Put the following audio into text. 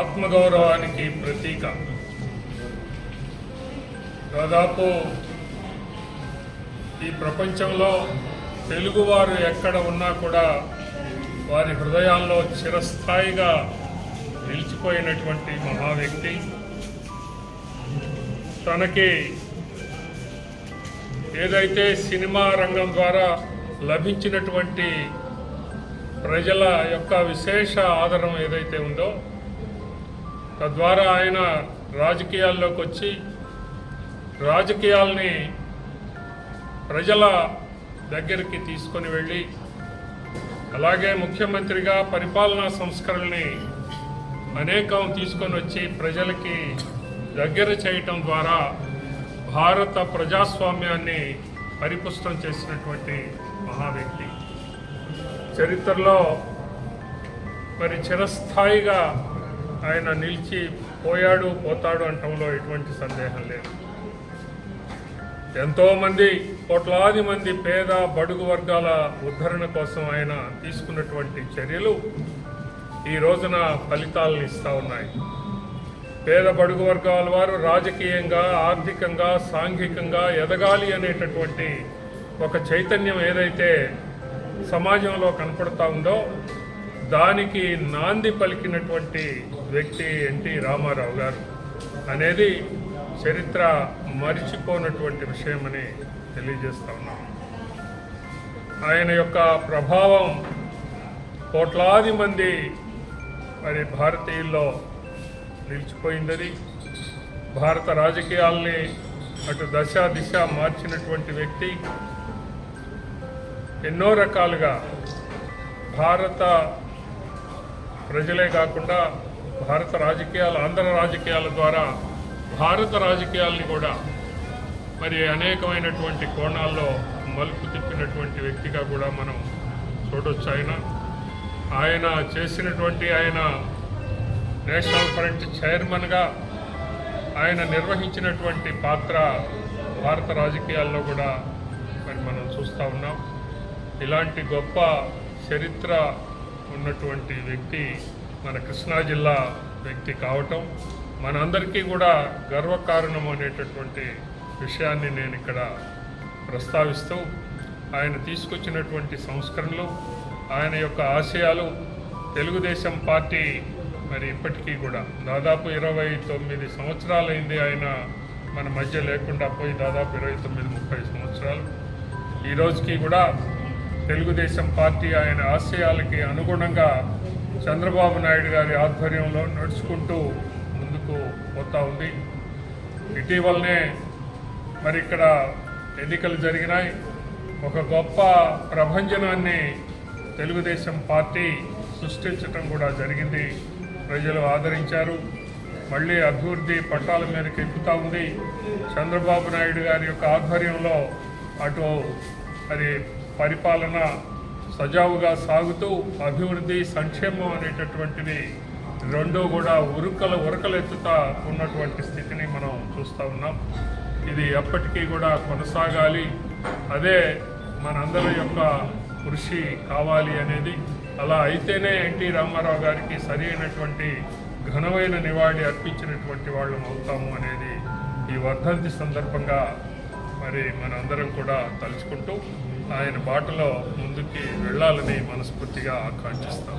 ఆత్మగౌరవానికి ప్రతీక. దాదాపు ఈ ప్రపంచంలో తెలుగువారు ఎక్కడ ఉన్నా కూడా వారి హృదయాల్లో చిరస్థాయిగా నిలిచిపోయినటువంటి మహా వ్యక్తి తనకి ఏదైతే సినిమా రంగం ద్వారా లభించినటువంటి ప్రజల యొక్క విశేష ఆదరణ ఏదైతే ఉందో తద్వారా ఆయన రాజకీయాల్లోకి వచ్చి రాజకీయాల్ని ప్రజల దగ్గరికి తీసుకొని వెళ్ళి అలాగే ముఖ్యమంత్రిగా పరిపాలనా సంస్కరణని అనేకం తీసుకొని వచ్చి ప్రజలకి దగ్గర చేయటం ద్వారా భారత ప్రజాస్వామ్యాన్ని పరిపుష్టం చేసినటువంటి మహా వ్యక్తి. చరిత్రలో మరి చిరస్థాయిగా ఆయన నిలిచి పోయాడు పోతాడు అంటంలో ఎటువంటి సందేహం లేదు. ఎంతోమంది కోట్లాది మంది పేద బడుగు వర్గాల ఉద్ధరణ కోసం ఆయన తీసుకున్నటువంటి చర్యలు ఈ రోజున ఫలితాలను ఇస్తూ ఉన్నాయి. పేద బడుగు వర్గాల వారు రాజకీయంగా ఆర్థికంగా సాంఘికంగా ఎదగాలి అనేటటువంటి ఒక చైతన్యం ఏదైతే సమాజంలో కనపడతా ఉందో దానికి నాంది పలికినటువంటి వ్యక్తి ఎన్టీ రామారావు గారు. అనేది చరిత్ర మరిచిపోనటువంటి విషయమని తెలియజేస్తా ఉన్నాం. ఆయన యొక్క ప్రభావం కోట్లాది మంది మరి భారతీయుల్లో నిలిచిపోయిందని భారత రాజకీయాల్ని అటు దశ దిశ మార్చినటువంటి వ్యక్తి. ఎన్నో రకాలుగా భారత ప్రజలే కాకుండా భారత రాజకీయాలు ఆంధ్ర రాజకీయాల ద్వారా భారత రాజకీయాల్ని కూడా మరి అనేకమైనటువంటి కోణాల్లో మలుపు తిప్పినటువంటి వ్యక్తిగా కూడా మనం చూడొచ్చు ఆయన. ఆయన చేసినటువంటి ఆయన నేషనల్ ఫ్రంట్ చైర్మన్గా ఆయన నిర్వహించినటువంటి పాత్ర భారత రాజకీయాల్లో కూడా మరి మనం చూస్తూ ఉన్నాం. ఇలాంటి గొప్ప చరిత్ర ఉన్నటువంటి వ్యక్తి మన కృష్ణా జిల్లా వ్యక్తి కావటం. మనందరికీ కూడా గర్వకారణం అనేటటువంటి విషయాన్ని నేను ఇక్కడ ప్రస్తావిస్తూ ఆయన తీసుకొచ్చినటువంటి సంస్కరణలు ఆయన యొక్క ఆశయాలు తెలుగుదేశం పార్టీ మరి ఇప్పటికీ కూడా. దాదాపు ఇరవై తొమ్మిది సంవత్సరాలైంది ఆయన మన మధ్య లేకుండా పోయి దాదాపు ఇరవై తొమ్మిది ముప్పై సంవత్సరాలు. ఈ రోజుకి కూడా తెలుగుదేశం పార్టీ ఆయన ఆశయాలకి అనుగుణంగా చంద్రబాబు నాయుడు గారి ఆధ్వర్యంలో నడుచుకుంటూ ముందుకు పోతా ఉంది. ఇటీవలనే మరి ఇక్కడ ఎన్నికలు జరిగినాయి. ఒక గొప్ప ప్రభంజనాన్ని తెలుగుదేశం పార్టీ సృష్టించటం కూడా జరిగింది. ప్రజలు ఆదరించారు. మళ్ళీ అభివృద్ధి పట్టాల మీదకి ఎక్కుతూ ఉంది. చంద్రబాబు నాయుడు గారి యొక్క ఆధ్వర్యంలో అటు మరి పరిపాలన సజావుగా సాగుతూ అభివృద్ధి సంక్షేమం అనేటటువంటిది రెండు కూడా ఉరుకల ఉరకలెత్తుతా ఉన్నటువంటి స్థితిని మనం చూస్తూ ఉన్నాం. ఇది ఎప్పటికీ కూడా కొనసాగాలి. అదే మనందరి యొక్క కృషి కావాలి అనేది. అలా అయితేనే ఎన్టీ రామారావు గారికి సరి అయినటువంటి ఘనమైన నివాళి అర్పించినటువంటి వాళ్ళం అవుతాము అనేది ఈ వర్ధంతి సందర్భంగా మరి మనందరం కూడా తలుచుకుంటూ ఆయన బాటలో ముందుకి వెళ్ళాలని మనస్ఫూర్తిగా ఆకాంక్షిస్తాం.